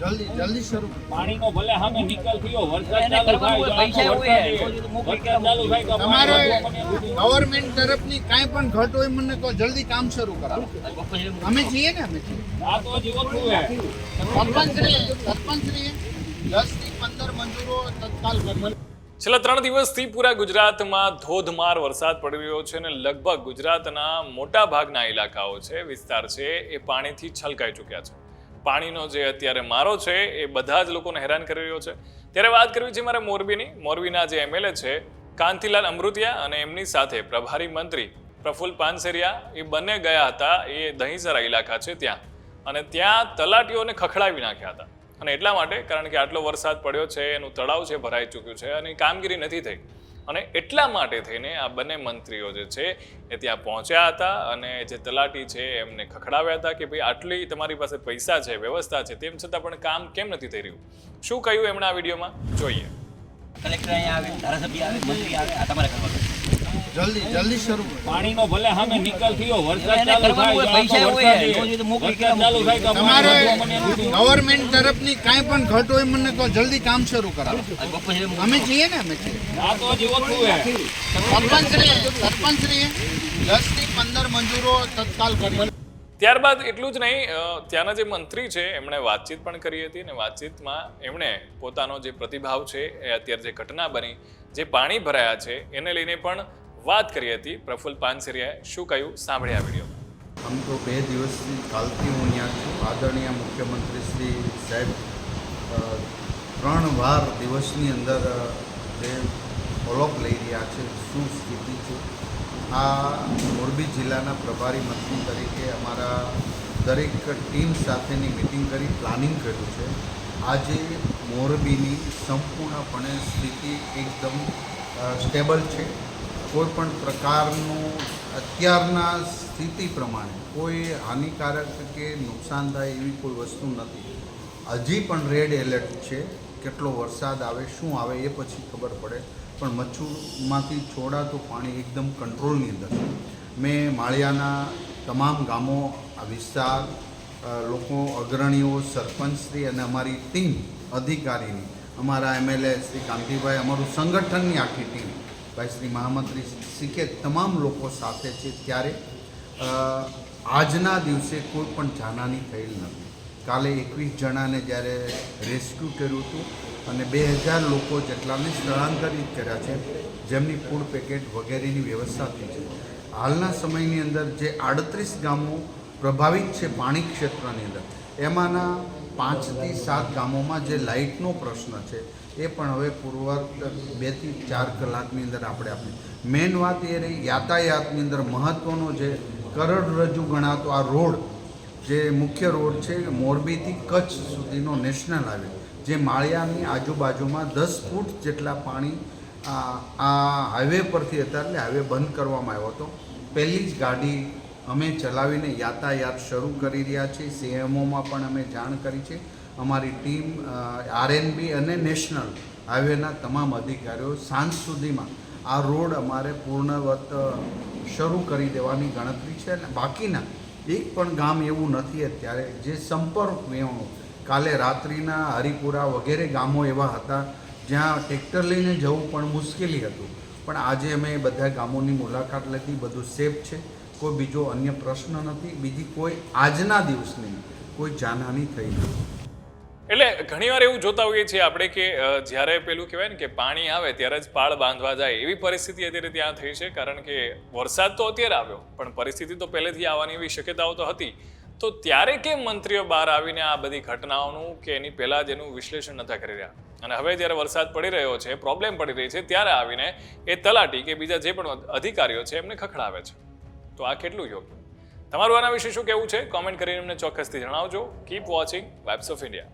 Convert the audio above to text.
જલ્દી જલ્દી શરૂ પાણીનો ભલે સામે નિકાલ થયો વરસાદ ચાલુ થાય પૈસા તો હોય, વરસાદ રોજ તો મોકલી વરસાદ ચાલુ થાય તો તમારે ગવર્મેન્ટ તરફની કાંઈ પણ ઘટ હોય મને કહો જલ્દી કામ શરૂ કરાવો. અમે છીએ ને અમે આ તો છે. દસથી પંદર મંજૂરો તત્કાલ છેલ્લા ત્રણ દિવસથી પૂરા ગુજરાતમાં ધોધમાર વરસાદ પડી રહ્યો છે અને લગભગ ગુજરાતના મોટા ભાગના ઇલાકાઓ છે, વિસ્તાર છે, એ પાણીથી છલકાઈ ચૂક્યા છે. પાણીનો જે અત્યારે મારો છે, એ બધા જ લોકોને હેરાન કરી રહ્યો છે. ત્યારે વાત કરવી છે મારે મોરબીની. મોરબીના જે એમએલએ છે, કાંતિલાલ અમૃતિયા અને એમની સાથે પ્રભારી મંત્રી પ્રફુલ્લ પાનસેરિયા, એ બંને ગયા હતા, એ દહીંસરા ઇલાકા છે ત્યાં. અને ત્યાં તલાટીઓને ખખડાવી નાખ્યા હતા. અને એટલા માટે, કારણ કે આટલો વરસાદ પડ્યો છે, એનું તળાવ છે, ભરાઈ ચૂક્યું છે અને કામગીરી નથી થઈ. અને એટલા માટે થઈને આ બંને મંત્રીઓ જે છે, એ ત્યાં પહોંચ્યા હતા અને જે તલાટી છે, એમને ખખડાવ્યા હતા કે ભાઈ આટલી તમારી પાસે પૈસા છે, વ્યવસ્થા છે, તેમ છતાં પણ કામ કેમ નથી થઈ રહ્યું? શું કહ્યું એમણે આ વિડીયોમાં? જોઈએ. કલેક્ટર અહીંયા આવે, ધારાસભ્ય આવે, મંત્રી આવે, આ તમારે કરવાનું જલ્દી જલ્દી શરૂ પાણીનો ભલે સામે નિકાલ થયો વરસાદ ચાલુ થાય પૈસા હોય, વરસાદ ચાલુ થાય તો તમારે ગવર્મેન્ટ તરફની કાંઈ પણ ઘટ હોય મને તો જલ્દી કામ શરૂ કરાવો. અમે છીએ ને અમે આ તો હજી ઓછું છે. સરપંચશ્રી સરપંચશ્રી દસથી પંદર મંજૂરો તત્કાલ કરી ત્યારબાદ એટલું જ નહીં ત્યાંના જે મંત્રી છે એમણે વાતચીત પણ કરી હતી અને વાતચીતમાં એમણે પોતાનો જે પ્રતિભાવ છે એ અત્યારે જે ઘટના બની જે પાણી ભરાયા છે એને લઈને પણ વાત કરી હતી પ્રફુલ્લ પાનસેરિયાએ શું કહ્યું? સાંભળ્યા વીડિયો. આમ તો બે દિવસથી કાલથી હું અહીંયા છું. આદરણીય મુખ્યમંત્રી શ્રી સાહેબ ત્રણ વાર દિવસની અંદર જે ફોલોઅપ લઈ રહ્યા છે, શું સ્થિતિ છે? આ મોરબી જિલ્લાના પ્રભારી મંત્રી તરીકે અમારા દરેક ટીમ સાથેની મિટિંગ કરી પ્લાનિંગ કર્યું છે. આજે મોરબીની સંપૂર્ણપણે સ્થિતિ એકદમ સ્ટેબલ છે. કોઈ પણ પ્રકારનું અત્યારના સ્થિતિ પ્રમાણે કોઈ હાનિકારક કે નુકસાન થાય એવી કોઈ વસ્તુ નથી. હજી પણ રેડ એલર્ટ છે, કેટલો વરસાદ આવે, શું આવે એ પછી ખબર પડે. પણ મચ્છુમાંથી છોડાતું પાણી એકદમ કંટ્રોલની અંદર મેં માળિયાના તમામ ગામો, આ વિસ્તાર લોકો, અગ્રણીઓ સરપંચશ્રી અને અમારી ટીમ અધિકારીની, અમારા એમએલએ શ્રી કાંતિભાઈ અમારું સંગઠનની આખી ટીમ ભાઈ શ્રી મહામંત્રી કે તમામ લોકો સાથે છે ત્યારે આજના દિવસે કોઈ પણ જાનહાની થયેલ નથી. કાલે એકવીસ જણાને જ્યારે રેસ્ક્યુ કર્યું હતું અને બે હજાર લોકો જેટલાને સ્થળાંતરિત કર્યા છે, જેમની ફૂડ પેકેટ વગેરેની વ્યવસ્થા થઈ છે. હાલના સમયની અંદર જે આડત્રીસ ગામો પ્રભાવિત છે પાણી ક્ષેત્રની અંદર, એમાંના પાંચથી સાત ગામોમાં જે લાઇટનો પ્રશ્ન છે, એ પણ હવે પૂર્વ બેથી ચાર કલાકની અંદર આપણે આપણે મેઇન વાત એ રહી, યાતાયાતની અંદર મહત્ત્વનો જે કરોડરજ્જુ ગણાતો આ રોડ, જે મુખ્ય રોડ છે મોરબીથી કચ્છ સુધીનો નેશનલ હાઈવે. જે માળિયાની આજુબાજુમાં દસ ફૂટ જેટલા પાણી આ હાઈવે પરથી હતા એટલે હાઈવે બંધ કરવામાં આવ્યો હતો. પહેલી જ ગાડી અમે ચલાવીને યાતાયાત શરૂ કરી રહ્યા છીએ. સીએમઓમાં પણ અમે જાણ કરી છે. અમારી ટીમ આરએનબી અને નેશનલ હાઈવેના તમામ અધિકારીઓ સાંજ સુધીમાં આ રોડ અમારે પૂર્ણવત શરૂ કરી દેવાની ગણતરી છે અને બાકીના એક પણ ગામ એવું નથી અત્યારે. જે સંપર્ક વિહોણું કાલે રાત્રિના હરિપુરા વગેરે ગામો એવા હતા, જ્યાં ટ્રેક્ટર લઈને જવું પણ મુશ્કેલી હતું. પણ આજે અમે બધા ગામોની મુલાકાત લીધી, બધું સેફ છે. કોઈ બીજો અન્ય પ્રશ્ન નથી, બીજી કોઈ આજના દિવસની કોઈ જાનહાની થઈ નથી. એટલે ઘણીવાર એવું જોતા હોઈએ છીએ આપણે કે જ્યારે પેલું કહેવાય ને કે પાણી આવે ત્યારે જ પાળ બાંધવા જાય, એવી પરિસ્થિતિ અત્યારે ત્યાં થઈ છે, કારણ કે વરસાદ તો અત્યારે આવ્યો, પણ પરિસ્થિતિ તો પહેલેથી આવવાની એવી શક્યતાઓ તો હતી. તો ત્યારે કેમ મંત્રીઓ બહાર આવીને આ બધી ઘટનાઓનું કે એની પહેલા જ એનું વિશ્લેષણ નતા કરી રહ્યા? અને હવે જ્યારે વરસાદ પડી રહ્યો છે, પ્રોબ્લેમ પડી રહી છે, ત્યારે આવીને એ તલાટી કે બીજા જે પણ અધિકારીઓ છે, એમને ખખડાવે છે. તો આ કેટલું યોગ્ય? તમારું આના વિશે શું કહેવું છે? કોમેન્ટ કરીને અમને ચોક્કસથી જણાવજો. Keep watching webs of India